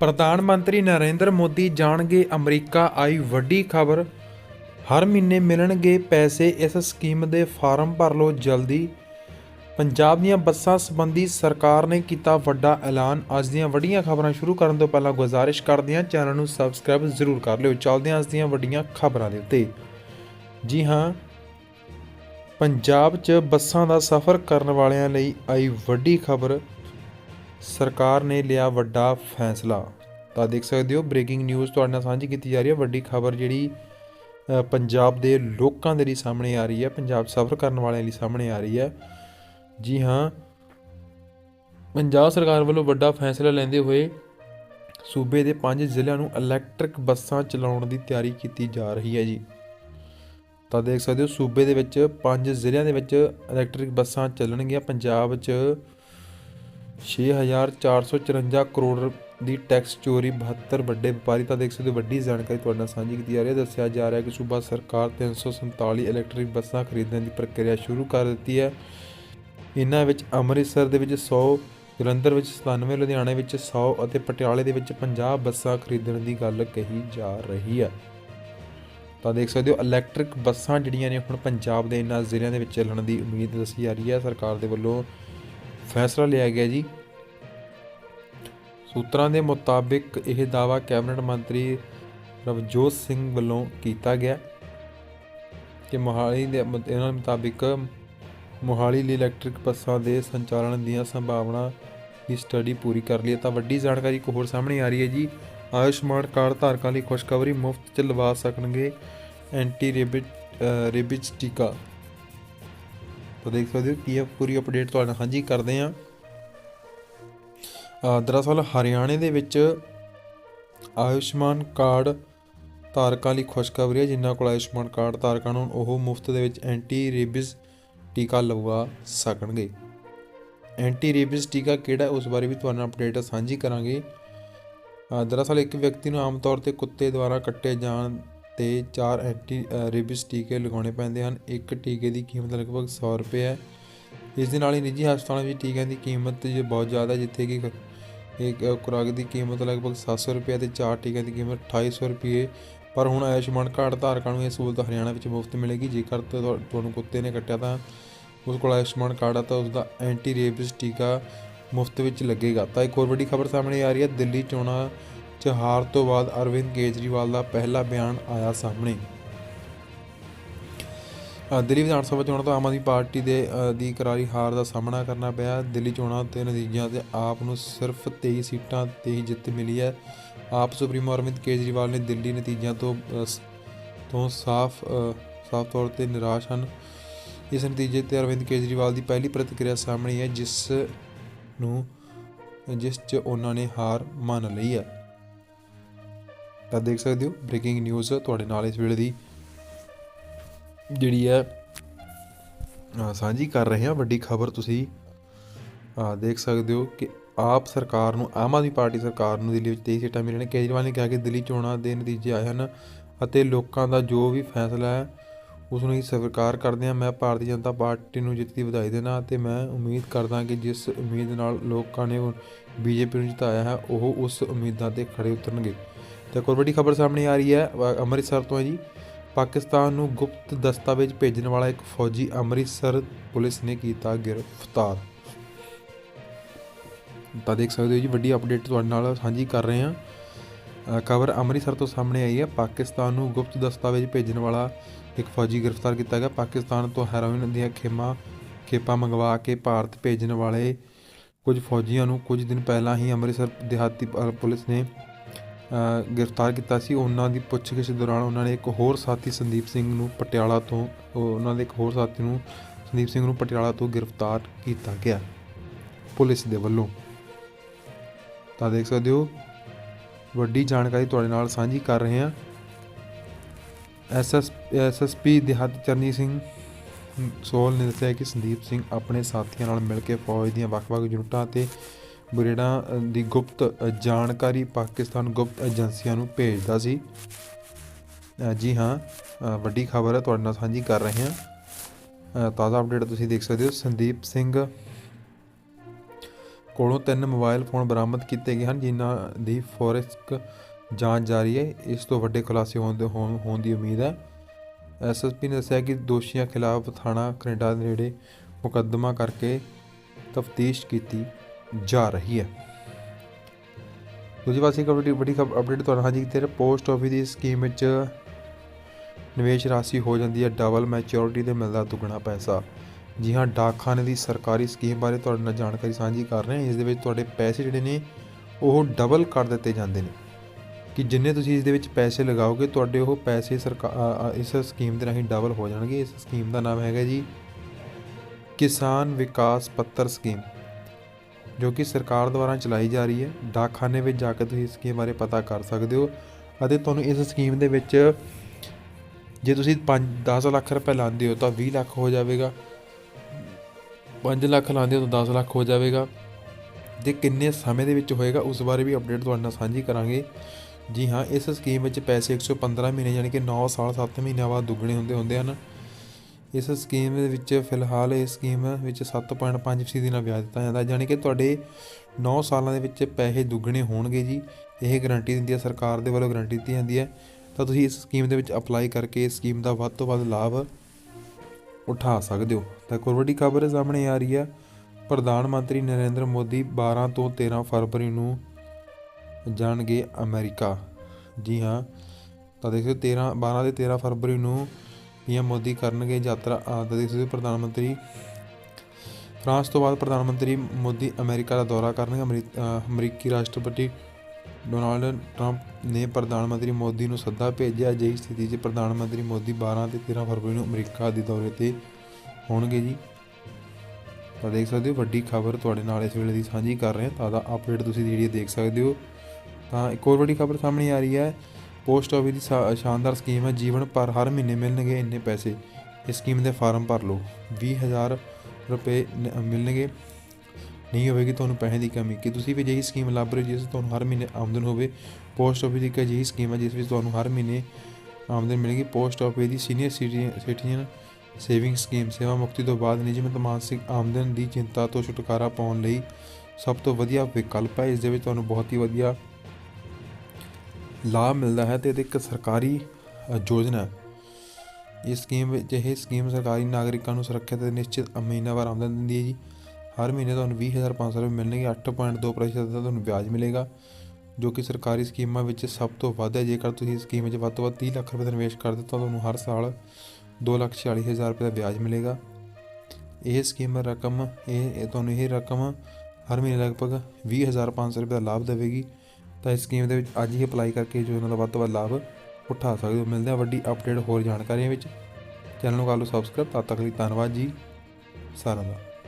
ਪ੍ਰਧਾਨ ਮੰਤਰੀ ਨਰਿੰਦਰ ਮੋਦੀ ਜਾਣਗੇ ਅਮਰੀਕਾ ਆਈ ਵੱਡੀ ਖਬਰ। ਹਰ ਮਹੀਨੇ ਮਿਲਣਗੇ ਪੈਸੇ ਇਸ ਸਕੀਮ ਦੇ ਫਾਰਮ ਭਰ ਲਓ ਜਲਦੀ। ਪੰਜਾਬ ਦੀਆਂ ਬੱਸਾਂ ਸੰਬੰਧੀ ਸਰਕਾਰ ਨੇ ਕੀਤਾ ਵੱਡਾ ਐਲਾਨ। ਅੱਜ ਦੀਆਂ ਵੱਡੀਆਂ ਖਬਰਾਂ ਸ਼ੁਰੂ ਕਰਨ ਤੋਂ ਪਹਿਲਾਂ ਗੁਜ਼ਾਰਿਸ਼ ਕਰਦੇ ਹਾਂ। ਚੈਨਲ ਨੂੰ ਸਬਸਕ੍ਰਾਈਬ ਜ਼ਰੂਰ ਕਰ ਲਿਓ। ਚੱਲਦੇ ਹਾਂ ਅੱਜ ਦੀਆਂ ਵੱਡੀਆਂ ਖਬਰਾਂ ਦੇ ਉੱਤੇ। ਜੀ ਹਾਂ, ਪੰਜਾਬ 'ਚ ਬੱਸਾਂ ਦਾ ਸਫ਼ਰ ਕਰਨ ਵਾਲਿਆਂ ਲਈ ਆਈ ਵੱਡੀ ਖਬਰ। ਸਰਕਾਰ ਨੇ ਲਿਆ ਵੱਡਾ ਫੈਸਲਾ। ਤਾਂ ਦੇਖ ਸਕਦੇ ਹੋ ਬ੍ਰੇਕਿੰਗ ਨਿਊਜ਼ ਤੁਹਾਡੇ ਨਾਲ ਸਾਂਝੀ ਕੀਤੀ ਜਾ ਰਹੀ ਹੈ। ਵੱਡੀ ਖਬਰ ਜਿਹੜੀ ਪੰਜਾਬ ਦੇ ਲੋਕਾਂ ਦੇ ਲਈ ਸਾਹਮਣੇ ਆ ਰਹੀ ਹੈ, ਪੰਜਾਬ ਸਫ਼ਰ ਕਰਨ ਵਾਲਿਆਂ ਲਈ ਸਾਹਮਣੇ ਆ ਰਹੀ ਹੈ। ਜੀ ਹਾਂ, ਪੰਜਾਬ ਸਰਕਾਰ ਵੱਲੋਂ ਵੱਡਾ ਫੈਸਲਾ ਲੈਂਦੇ ਹੋਏ ਸੂਬੇ ਦੇ ਪੰਜ ਜ਼ਿਲ੍ਹਿਆਂ ਨੂੰ ਇਲੈਕਟ੍ਰਿਕ ਬੱਸਾਂ ਚਲਾਉਣ ਦੀ ਤਿਆਰੀ ਕੀਤੀ ਜਾ ਰਹੀ ਹੈ ਜੀ। ਤਾਂ ਦੇਖ ਸਕਦੇ ਹੋ, ਸੂਬੇ ਦੇ ਵਿੱਚ, ਪੰਜ ਜ਼ਿਲ੍ਹਿਆਂ ਦੇ ਵਿੱਚ ਇਲੈਕਟ੍ਰਿਕ ਬੱਸਾਂ ਚੱਲਣਗੀਆਂ। ਪੰਜਾਬ 'ਚ 6454 ਕਰੋੜ ਦੀ ਟੈਕਸ ਚੋਰੀ 72 ਵੱਡੇ ਵਪਾਰੀ ਤਾਂ ਦੇਖ ਸਕਦੇ ਹੋ, ਵੱਡੀ ਜਾਣਕਾਰੀ ਤੁਹਾਡੇ ਨਾਲ ਸਾਂਝੀ ਕੀਤੀ ਜਾ ਰਹੀ ਹੈ। ਦੱਸਿਆ ਜਾ ਰਿਹਾ ਹੈ ਕਿ ਸੂਬਾ ਸਰਕਾਰ 347 ਇਲੈਕਟ੍ਰਿਕ ਬੱਸਾਂ ਖਰੀਦਣ ਦੀ ਪ੍ਰਕਿਰਿਆ ਸ਼ੁਰੂ ਕਰ ਦਿੱਤੀ ਹੈ। ਇਹਨਾਂ ਵਿੱਚ ਅੰਮ੍ਰਿਤਸਰ ਦੇ ਵਿੱਚ 100 ਜਲੰਧਰ ਵਿੱਚ 97 ਲੁਧਿਆਣੇ ਵਿੱਚ 100 ਅਤੇ ਪਟਿਆਲੇ ਦੇ ਵਿੱਚ 50 ਬੱਸਾਂ ਖਰੀਦਣ ਦੀ ਗੱਲ ਕਹੀ ਜਾ ਰਹੀ ਹੈ। ਤਾਂ ਦੇਖ ਸਕਦੇ ਹੋ ਇਲੈਕਟ੍ਰਿਕ ਬੱਸਾਂ ਜਿਹੜੀਆਂ ਨੇ, ਹੁਣ ਪੰਜਾਬ ਦੇ ਇਹਨਾਂ ਜ਼ਿਲ੍ਹਿਆਂ ਦੇ ਵਿੱਚ ਚੱਲਣ ਦੀ ਉਮੀਦ ਦੱਸੀ ਜਾ ਰਹੀ ਹੈ। ਸਰਕਾਰ ਦੇ ਵੱਲੋਂ ਫੈਸਲਾ ਲਿਆ ਗਿਆ ਜੀ। ਸੂਤਰਾਂ ਦੇ ਮੁਤਾਬਿਕ ਇਹ ਦਾਅਵਾ ਕੈਬਨਿਟ ਮੰਤਰੀ ਰਵਜੋਤ ਸਿੰਘ ਵੱਲੋਂ ਕੀਤਾ ਗਿਆ ਕਿ ਮੋਹਾਲੀ ਦੇ ਇਹਨਾਂ ਦੇ ਮੁਤਾਬਿਕ ਮੋਹਾਲੀ ਲਈ ਇਲੈਕਟ੍ਰਿਕ ਬੱਸਾਂ ਦੇ ਸੰਚਾਲਨ ਦੀਆਂ ਸੰਭਾਵਨਾ ਦੀ ਸਟੱਡੀ ਪੂਰੀ ਕਰ ਲਈ ਤਾਂ ਵੱਡੀ ਜਾਣਕਾਰੀ ਇੱਕ ਹੋਰ ਸਾਹਮਣੇ ਆ ਰਹੀ ਹੈ ਜੀ। ਆਯੁਸ਼ਮਾਨ ਕਾਰਡ ਧਾਰਕਾਂ ਲਈ ਖੁਸ਼ਖਬਰੀ ਮੁਫਤ ਚ ਲਵਾ ਸਕਣਗੇ ਐਂਟੀ ਰੇਬਿਟ ਰੇਬਿਚ ਟੀਕਾ। ਤਾਂ ਦੇਖ ਸਕਦੇ ਹੋ ਕੀ ਪੂਰੀ ਅਪਡੇਟ ਤੁਹਾਡੇ ਨਾਲ ਸਾਂਝੀ ਕਰਦੇ ਹਾਂ। ਦਰਅਸਲ ਹਰਿਆਣੇ ਦੇ ਵਿੱਚ ਆਯੁਸ਼ਮਾਨ ਕਾਰਡ ਧਾਰਕਾਂ ਲਈ ਖੁਸ਼ਖਬਰੀ ਹੈ ਜਿਨ੍ਹਾਂ ਕੋਲ ਆਯੁਸ਼ਮਾਨ ਕਾਰਡ ਧਾਰਕਾਂ ਨੂੰ ਉਹ ਮੁਫਤ ਦੇ ਵਿੱਚ ਐਂਟੀ ਰੇਬਿਸ ਟੀਕਾ ਲਗਵਾ ਸਕਣਗੇ। ਐਂਟੀ ਰੇਬਿਸ ਟੀਕਾ ਕਿਹੜਾ, ਉਸ ਬਾਰੇ ਵੀ ਤੁਹਾਨੂੰ ਅਪਡੇਟ ਸਾਂਝੀ ਕਰਾਂਗੇ। ਦਰਅਸਲ ਇੱਕ ਵਿਅਕਤੀ ਨੂੰ ਆਮ ਤੌਰ ਤੇ ਕੁੱਤੇ ਦੁਆਰਾ ਕੱਟੇ ਜਾਣ ਅਤੇ ਚਾਰ ਐਂਟੀ ਰੇਬਿਸ ਟੀਕੇ ਲਗਾਉਣੇ ਪੈਂਦੇ ਹਨ। ਇੱਕ ਟੀਕੇ ਦੀ ਕੀਮਤ ਲਗਭਗ 100 ਰੁਪਏ ਹੈ। ਇਸ ਦੇ ਨਾਲ ਹੀ ਨਿੱਜੀ ਹਸਪਤਾਲਾਂ ਵਿੱਚ ਟੀਕਿਆਂ ਦੀ ਕੀਮਤ ਜੇ ਬਹੁਤ ਜ਼ਿਆਦਾ ਹੈ, ਜਿੱਥੇ ਕਿ ਇੱਕ ਖੁਰਾਕ ਦੀ ਕੀਮਤ ਲਗਭਗ 700 ਰੁਪਏ ਤੇ ਚਾਰ ਟੀਕਿਆਂ ਦੀ ਕੀਮਤ 2800 ਰੁਪਏ ਪਰ ਹੁਣ ਆਯੁਸ਼ਮਾਨ ਕਾਰਡ ਧਾਰਕਾਂ ਨੂੰ ਇਹ ਸਹੂਲਤ ਹਰਿਆਣਾ ਵਿੱਚ ਮੁਫਤ ਮਿਲੇਗੀ। ਜੇਕਰ ਤੁਹਾ- ਤੁਹਾਨੂੰ ਕੁੱਤੇ ਨੇ ਕੱਟਿਆ ਤਾਂ ਉਸ ਕੋਲ ਆਯੁਸ਼ਮਾਨ ਕਾਰਡ ਆ ਤਾਂ ਉਸ ਦਾ ਐਂਟੀ ਰੇਬਿਸ ਟੀਕਾ ਮੁਫਤ ਵਿੱਚ ਲੱਗੇਗਾ। ਤਾਂ ਇੱਕ ਹੋਰ ਵੱਡੀ ਖਬਰ ਸਾਹਮਣੇ ਆ ਰਹੀ ਹੈ। ਦਿੱਲੀ ਚੋਣਾਂ 'ਚ ਹਾਰ ਤੋਂ ਬਾਅਦ ਅਰਵਿੰਦ ਕੇਜਰੀਵਾਲ ਦਾ ਪਹਿਲਾ ਬਿਆਨ ਆਇਆ ਸਾਹਮਣੇ। ਦਿੱਲੀ ਵਿਧਾਨ ਸਭਾ ਚੋਣਾਂ ਤੋਂ ਆਮ ਆਦਮੀ ਪਾਰਟੀ ਦੇ ਦੀ ਕਰਾਰੀ ਹਾਰ ਦਾ ਸਾਹਮਣਾ ਕਰਨਾ ਪਿਆ। ਦਿੱਲੀ ਚੋਣਾਂ ਦੇ ਨਤੀਜਿਆਂ ਤੇ ਆਪ ਨੂੰ ਸਿਰਫ 23 ਸੀਟਾਂ ਤੇ ਹੀ ਜਿੱਤ ਮਿਲੀ ਹੈ। ਆਪ ਸੁਪਰੀਮੋ ਅਰਵਿੰਦ ਕੇਜਰੀਵਾਲ ਨੇ ਦਿੱਲੀ ਨਤੀਜਿਆਂ ਤੋਂ ਤੋਂ ਸਾਫ਼ ਸਾਫ਼ ਤੌਰ ਤੇ ਨਿਰਾਸ਼ ਹਨ। ਇਸ ਨਤੀਜੇ ਤੇ ਅਰਵਿੰਦ ਕੇਜਰੀਵਾਲ ਦੀ ਪਹਿਲੀ ਪ੍ਰਤੀਕਿਰਿਆ ਸਾਹਮਣੇ ਹੈ, ਜਿਸ ਨੂੰ, ਜਿਸ 'ਚ ਉਹਨਾਂ ਨੇ ਹਾਰ ਮੰਨ ਲਈ ਹੈ। ਤਾਂ ਦੇਖ ਸਕਦੇ ਹੋ ਬ੍ਰੇਕਿੰਗ ਨਿਊਜ਼ ਤੁਹਾਡੇ ਨਾਲ ਇਸ ਵੇਲੇ ਦੀ ਜਿਹੜੀ ਹੈ ਸਾਂਝੀ ਕਰ ਰਹੇ ਹਾਂ। ਵੱਡੀ ਖਬਰ ਤੁਸੀਂ ਦੇਖ ਸਕਦੇ ਹੋ ਕਿ ਆਪ ਸਰਕਾਰ ਨੂੰ, ਆਮ ਆਦਮੀ ਪਾਰਟੀ ਸਰਕਾਰ ਨੂੰ ਦਿੱਲੀ ਵਿੱਚ 23 ਸੀਟਾਂ ਮਿਲੀਆਂ ਨੇ। ਕੇਜਰੀਵਾਲ ਨੇ ਕਿਹਾ ਕਿ ਦਿੱਲੀ ਚੋਣਾਂ ਦੇ ਨਤੀਜੇ ਆਏ ਹਨ ਅਤੇ ਲੋਕਾਂ ਦਾ ਜੋ ਵੀ ਫੈਸਲਾ ਹੈ ਉਸ ਨੂੰ ਹੀ ਸਵੀਕਾਰ ਕਰਦੇ ਹਾਂ। ਮੈਂ ਭਾਰਤੀ ਜਨਤਾ ਪਾਰਟੀ ਨੂੰ ਜਿੱਤ ਦੀ ਵਧਾਈ ਦੇਣਾ ਅਤੇ ਮੈਂ ਉਮੀਦ ਕਰਦਾ ਕਿ ਜਿਸ ਉਮੀਦ ਨਾਲ ਲੋਕਾਂ ਨੇ ਬੀਜੇਪੀ ਨੂੰ ਜਿਤਾਇਆ ਹੈ, ਉਹ ਉਸ ਉਮੀਦਾਂ ਤੇ ਖੜੇ ਉਤਰਨਗੇ। ਤੇ ਇੱਕ ਹੋਰ ਵੱਡੀ ਖਬਰ ਸਾਹਮਣੇ ਆ ਰਹੀ ਹੈ ਅੰਮ੍ਰਿਤਸਰ ਤੋਂ ਹੈ ਜੀ। ਪਾਕਿਸਤਾਨ ਨੂੰ ਗੁਪਤ ਦਸਤਾਵੇਜ਼ ਭੇਜਣ ਵਾਲਾ ਇੱਕ ਫੌਜੀ ਅੰਮ੍ਰਿਤਸਰ ਪੁਲਿਸ ਨੇ ਕੀਤਾ ਗ੍ਰਿਫਤਾਰ। ਤਾਂ ਦੇਖ ਸਕਦੇ ਹੋ ਜੀ, ਵੱਡੀ ਅਪਡੇਟ ਤੁਹਾਡੇ ਨਾਲ ਸਾਂਝੀ ਕਰ ਰਹੇ ਹਾਂ। ਖਬਰ ਅੰਮ੍ਰਿਤਸਰ ਤੋਂ ਸਾਹਮਣੇ ਆਈ ਹੈ। ਪਾਕਿਸਤਾਨ ਨੂੰ ਗੁਪਤ ਦਸਤਾਵੇਜ਼ ਭੇਜਣ ਵਾਲਾ ਇੱਕ ਫੌਜੀ ਗ੍ਰਿਫਤਾਰ ਕੀਤਾ ਗਿਆ। ਪਾਕਿਸਤਾਨ ਤੋਂ ਹੈਰੋਇਨ ਦੀਆਂ ਖੇਮਾਂ, ਖੇਪਾਂ ਮੰਗਵਾ ਕੇ ਭਾਰਤ ਭੇਜਣ ਵਾਲੇ ਕੁਝ ਫੌਜੀਆਂ ਨੂੰ ਕੁਝ ਦਿਨ ਪਹਿਲਾਂ ਹੀ ਅੰਮ੍ਰਿਤਸਰ ਦਿਹਾਤੀ ਪੁਲਿਸ ਨੇ ਗ੍ਰਿਫਤਾਰ ਕੀਤਾ ਸੀ। ਉਹਨਾਂ ਦੀ ਪੁੱਛਗਿੱਛ ਦੌਰਾਨ ਉਹਨਾਂ ਨੇ ਇੱਕ ਹੋਰ ਸਾਥੀ ਸੰਦੀਪ ਸਿੰਘ ਨੂੰ ਪਟਿਆਲਾ ਤੋਂ ਉਹਨਾਂ ਦੇ ਇੱਕ ਹੋਰ ਸਾਥੀ ਨੂੰ ਸੰਦੀਪ ਸਿੰਘ ਨੂੰ ਪਟਿਆਲਾ ਤੋਂ ਗ੍ਰਿਫਤਾਰ ਕੀਤਾ ਗਿਆ ਪੁਲਿਸ ਦੇ ਵੱਲੋਂ। ਤਾਂ ਦੇਖ ਸਕਦੇ ਹੋ, ਵੱਡੀ ਜਾਣਕਾਰੀ ਤੁਹਾਡੇ ਨਾਲ ਸਾਂਝੀ ਕਰ ਰਹੇ ਹਾਂ। ਐਸਐਸ ਐਸਐਸਪੀ ਦਿਹਾਤੀ ਚਰਨੀ ਸਿੰਘ ਸੋਲ ਨੇ ਦੱਸਿਆ ਕਿ ਸੰਦੀਪ ਸਿੰਘ ਆਪਣੇ ਸਾਥੀਆਂ ਨਾਲ ਮਿਲ ਕੇ ਫੌਜ ਦੀਆਂ ਵੱਖ-ਵੱਖ ਯੂਨਿਟਾਂ ਤੇ ਬਰੇਡਾਂ ਦੀ ਗੁਪਤ ਜਾਣਕਾਰੀ ਪਾਕਿਸਤਾਨ ਗੁਪਤ ਏਜੰਸੀਆਂ ਨੂੰ ਭੇਜਦਾ ਸੀ। ਜੀ ਹਾਂ ਵੱਡੀ ਖਬਰ ਹੈ, ਤੁਹਾਡੇ ਨਾਲ ਸਾਂਝੀ ਕਰ ਰਹੇ ਹਾਂ। ਤਾਜ਼ਾ ਅਪਡੇਟ ਤੁਸੀਂ ਦੇਖ ਸਕਦੇ ਹੋ। ਸੰਦੀਪ ਸਿੰਘ ਕੋਲੋਂ ਤਿੰਨ ਮੋਬਾਈਲ ਫੋਨ ਬਰਾਮਦ ਕੀਤੇ ਗਏ ਹਨ, ਜਿਨ੍ਹਾਂ ਦੀ ਫੋਰੈਂਸਿਕ ਜਾਂਚ ਜਾਰੀ ਹੈ। ਇਸ ਤੋਂ ਵੱਡੇ ਖੁਲਾਸੇ ਹੋਣ ਦੇ, ਹੋਣ ਹੋਣ ਦੀ ਉਮੀਦ ਹੈ। ਐਸਐਸਪੀ ਨੇ ਦੱਸਿਆ ਕਿ ਦੋਸ਼ੀਆਂ ਖਿਲਾਫ ਥਾਣਾ, ਕੈਨੇਡਾ ਦੇ ਨੇੜੇ ਮੁਕੱਦਮਾ ਕਰਕੇ ਤਫਤੀਸ਼ ਕੀਤੀ ਜਾ ਰਹੀ ਹੈ। ਦੂਜੀ ਪਾਸੇ ਇੱਕ ਵੱਡੀ ਵੱਡੀ ਅਪਡੇਟ ਤੁਹਾਨੂੰ, ਹਾਂਜੀ ਤੇਰੇ ਪੋਸਟ ਆਫਿਸ ਦੀ ਸਕੀਮ ਵਿੱਚ ਨਿਵੇਸ਼ ਰਾਸ਼ੀ ਹੋ ਜਾਂਦੀ ਹੈ ਡਬਲ ਮੈਚੁਰਿਟੀ ਤੇ ਮਿਲਦਾ ਦੁੱਗਣਾ ਪੈਸਾ। ਜੀ ਹਾਂ, ਡਾਕਖਾਨੇ ਦੀ ਸਰਕਾਰੀ ਸਕੀਮ ਬਾਰੇ ਤੁਹਾਡੇ ਨਾਲ ਜਾਣਕਾਰੀ ਸਾਂਝੀ ਕਰ ਰਹੇ ਹਾਂ। ਇਸ ਦੇ ਵਿੱਚ ਤੁਹਾਡੇ ਪੈਸੇ ਜਿਹੜੇ ਨੇ, ਉਹ ਡਬਲ ਕਰ ਦਿੱਤੇ ਜਾਂਦੇ ਨੇ। ਕਿ ਜਿੰਨੇ ਤੁਸੀਂ ਇਸ ਦੇ ਵਿੱਚ ਪੈਸੇ ਲਗਾਓਗੇ, ਤੁਹਾਡੇ ਉਹ ਪੈਸੇ ਸਰਕਾਰ ਇਸ ਸਕੀਮ ਦੇ ਰਾਹੀਂ ਡਬਲ ਹੋ ਜਾਣਗੇ। ਇਸ ਸਕੀਮ ਦਾ ਨਾਮ ਹੈਗਾ ਜੀ ਕਿਸਾਨ ਵਿਕਾਸ ਪੱਤਰ ਸਕੀਮ ਜੋ ਕਿ ਸਰਕਾਰ ਦੁਆਰਾ ਚਲਾਈ ਜਾ ਰਹੀ ਹੈ। ਡਾਕਖਾਨੇ ਵਿੱਚ ਜਾ ਕੇ ਤੁਸੀਂ ਇਸ ਸਕੀਮ ਬਾਰੇ ਪਤਾ ਕਰ ਸਕਦੇ ਹੋ ਅਤੇ ਤੁਹਾਨੂੰ ਇਸ ਸਕੀਮ ਦੇ ਵਿੱਚ ਜੇ ਤੁਸੀਂ 5 10 ਲੱਖ ਰੁਪਏ ਲਾਉਂਦੇ ਹੋ ਤਾਂ 20 ਲੱਖ ਹੋ ਜਾਵੇਗਾ। 5 ਲੱਖ ਲਾਉਂਦੇ ਹੋ ਤਾਂ 10 ਲੱਖ ਹੋ ਜਾਵੇਗਾ। ਤੇ ਕਿੰਨੇ ਸਮੇਂ ਦੇ ਵਿੱਚ ਹੋਏਗਾ ਉਸ ਬਾਰੇ ਵੀ ਅਪਡੇਟ ਤੁਹਾਡੇ ਨਾਲ ਸਾਂਝੀ ਕਰਾਂਗੇ। ਜੀ ਹਾਂ, ਇਸ ਸਕੀਮ ਵਿੱਚ ਪੈਸੇ 115 ਮਹੀਨੇ ਯਾਨੀ ਕਿ 9 ਸਾਲ 7 ਮਹੀਨਿਆਂ ਬਾਅਦ ਦੁੱਗਣੇ ਹੁੰਦੇ ਹੁੰਦੇ ਹਨ। ਇਸ ਸਕੀਮ ਦੇ ਵਿੱਚ ਫਿਲਹਾਲ ਇਸ ਸਕੀਮ ਵਿੱਚ 7.5% ਨਾਲ ਵਿਆਜ ਦਿੱਤਾ ਜਾਂਦਾ ਹੈ। ਕਿ ਤੁਹਾਡੇ 9 ਸਾਲਾਂ ਦੇ ਵਿੱਚ ਪੈਸੇ ਦੁੱਗਣੇ ਹੋਣਗੇ ਜੀ। ਇਹ ਗਾਰੰਟੀ ਦਿੰਦੀ ਹੈ, ਸਰਕਾਰ ਦੇ ਵੱਲੋਂ ਗਾਰੰਟੀ ਦਿੱਤੀ ਜਾਂਦੀ ਹੈ। ਤਾਂ ਤੁਸੀਂ ਇਸ ਸਕੀਮ ਦੇ ਵਿੱਚ ਅਪਲਾਈ ਕਰਕੇ ਇਸ ਸਕੀਮ ਦਾ ਵੱਧ ਤੋਂ ਵੱਧ ਲਾਭ ਉਠਾ ਸਕਦੇ ਹੋ। ਤਾਂ ਇੱਕ ਹੋਰ ਵੱਡੀ ਖਬਰ ਸਾਹਮਣੇ ਆ ਰਹੀ ਹੈ। ਪ੍ਰਧਾਨ ਮੰਤਰੀ ਨਰਿੰਦਰ ਮੋਦੀ 12 ਤੋਂ 13 ਫਰਵਰੀ ਨੂੰ ਜਾਣਗੇ ਅਮਰੀਕਾ। ਜੀ ਹਾਂ, ਤਾਂ ਦੇਖੋ 13 12 ਤੇ 13 ਫਰਵਰੀ ਨੂੰ ਪੀਐਮ ਮੋਦੀ ਕਰਨਗੇ ਯਾਤਰਾ ਆ ਤਾਂ ਪ੍ਰਧਾਨ ਮੰਤਰੀ, ਫਰਾਂਸ ਤੋਂ ਬਾਅਦ ਪ੍ਰਧਾਨ ਮੰਤਰੀ ਮੋਦੀ ਅਮਰੀਕਾ ਦਾ ਦੌਰਾ ਕਰਨਗੇ। ਅਮਰੀ- ਅਮਰੀਕੀ ਰਾਸ਼ਟਰਪਤੀ ਡੋਨਾਲਡ ਟਰੰਪ ਨੇ ਪ੍ਰਧਾਨ ਮੰਤਰੀ ਮੋਦੀ ਨੂੰ ਸੱਦਾ ਭੇਜਿਆ, ਅਜਿਹੀ ਸਥਿਤੀ 'ਚ ਪ੍ਰਧਾਨ ਮੰਤਰੀ ਮੋਦੀ 12 ਤੇ 13 ਫਰਵਰੀ ਨੂੰ ਅਮਰੀਕਾ ਦੇ ਦੌਰੇ ਤੇ ਹੋਣਗੇ ਜੀ। ਤਾਂ ਦੇਖ ਸਕਦੇ ਹੋ, ਵੱਡੀ ਖਬਰ ਤੁਹਾਡੇ ਨਾਲ ਇਸ ਵੇਲੇ ਦੀ ਸਾਂਝੀ ਕਰ ਰਹੇ ਹਾਂ। ਤਾਜ਼ਾ ਅਪਡੇਟ ਤੁਸੀਂ ਜਿਹੜੀ ਦੇਖ ਸਕਦੇ ਹੋ। ਤਾਂ ਇੱਕ ਹੋਰ ਵੱਡੀ ਖਬਰ ਸਾਹਮਣੇ ਆ ਰਹੀ ਹੈ। ਪੋਸਟ ਆਫਿਸ ਦੀ ਸ਼ਾ- ਸ਼ਾਨਦਾਰ ਸਕੀਮ ਹੈ, ਜੀਵਨ ਭਰ ਹਰ ਮਹੀਨੇ ਮਿਲਣਗੇ ਇੰਨੇ ਪੈਸੇ। ਇਸ ਸਕੀਮ ਦੇ ਫਾਰਮ ਭਰ ਲਓ। 20000 ਰੁਪਏ ਮਿਲਣਗੇ। ਨਹੀਂ ਹੋਵੇਗੀ ਤੁਹਾਨੂੰ ਪੈਸੇ ਦੀ ਕਮੀ। ਕਿ ਤੁਸੀਂ ਵੀ ਅਜਿਹੀ ਸਕੀਮ ਲੱਭ ਰਹੇ ਹੋ ਜਿਸ ਤੁਹਾਨੂੰ ਹਰ ਮਹੀਨੇ ਆਮਦਨ ਹੋਵੇ, ਪੋਸਟ ਆਫਿਸ ਦੀ ਇੱਕ ਅਜਿਹੀ ਸਕੀਮ ਹੈ ਜਿਸ ਵਿੱਚ ਤੁਹਾਨੂੰ ਹਰ ਮਹੀਨੇ ਆਮਦਨ ਮਿਲੇਗੀ। ਪੋਸਟ ਆਫਿਸ ਦੀ ਸੀਨੀਅਰ ਸਿਟੀਜ਼ਨ ਸੇਵਿੰਗ ਸਕੀਮ, ਸੇਵਾ ਮੁਕਤੀ ਤੋਂ ਬਾਅਦ ਨਿਯਮਿਤ ਮਾਨਸਿਕ ਆਮਦਨ ਦੀ ਚਿੰਤਾ ਤੋਂ ਛੁਟਕਾਰਾ ਪਾਉਣ ਲਈ ਸਭ ਤੋਂ ਵਧੀਆ ਵਿਕਲਪ ਹੈ। ਇਸ ਦੇ ਵਿੱਚ ਤੁਹਾਨੂੰ ਬਹੁਤ ਹੀ ਵਧੀਆ ਲਾਭ ਮਿਲਦਾ ਹੈ ਤੇ ਇਹਦੇ ਇੱਕ ਸਰਕਾਰੀ ਯੋਜਨਾ ਇਸ ਸਕੀਮ ਵਿੱਚ, ਇਹ ਸਕੀਮ ਸਰਕਾਰੀ ਨਾਗਰਿਕਾਂ ਨੂੰ ਸੁਰੱਖਿਅਤ ਅਤੇ ਨਿਸ਼ਚਿਤ ਮਹੀਨਾਵਾਰ ਆਮਦਨ ਦਿੰਦੀ ਹੈ ਜੀ। ਹਰ ਮਹੀਨੇ ਤੁਹਾਨੂੰ 20500 ਰੁਪਏ ਮਿਲਣਗੇ 8.2% ਦਾ ਤੁਹਾਨੂੰ ਵਿਆਜ ਮਿਲੇਗਾ, ਜੋ ਕਿ ਸਰਕਾਰੀ ਸਕੀਮਾਂ ਵਿੱਚ ਸਭ ਤੋਂ ਵੱਧ ਹੈ। ਜੇਕਰ ਤੁਸੀਂ ਇਸ ਸਕੀਮ ਵਿੱਚ ਵੱਧ ਤੋਂ ਵੱਧ 30 ਲੱਖ ਰੁਪਏ ਦਾ ਨਿਵੇਸ਼ ਕਰਦੇ ਹੋ, ਤਾਂ ਤੁਹਾਨੂੰ ਹਰ ਸਾਲ 244000 ਰੁਪਏ ਦਾ ਵਿਆਜ ਮਿਲੇਗਾ। ਇਹ ਸਕੀਮ ਰਕਮ, ਇਹ ਇਹ ਤੁਹਾਨੂੰ ਇਹ ਰਕਮ ਹਰ ਮਹੀਨੇ ਲਗਭਗ 20500 ਰੁਪਏ ਦਾ ਲਾਭ ਦੇਵੇਗੀ। ਤਾਂ ਇਸ ਸਕੀਮ ਦੇ ਵਿੱਚ ਅੱਜ ਹੀ ਅਪਲਾਈ ਕਰਕੇ ਜੋ ਇਹਨਾਂ ਦਾ ਵੱਧ ਤੋਂ ਵੱਧ ਲਾਭ ਉਠਾ ਸਕਦੇ ਹੋ। ਮਿਲਦੇ ਆ ਵੱਡੀ ਅਪਡੇਟ ਹੋਰ ਜਾਣਕਾਰੀਆਂ ਵਿੱਚ। ਚੈਨਲ ਨੂੰ ਕਰ ਲਓ ਸਬਸਕ੍ਰਾਈਬ ਤਦ ਤੱਕ ਲਈ ਧੰਨਵਾਦ ਜੀ। ਸਾਰਿਆਂ ਦਾ।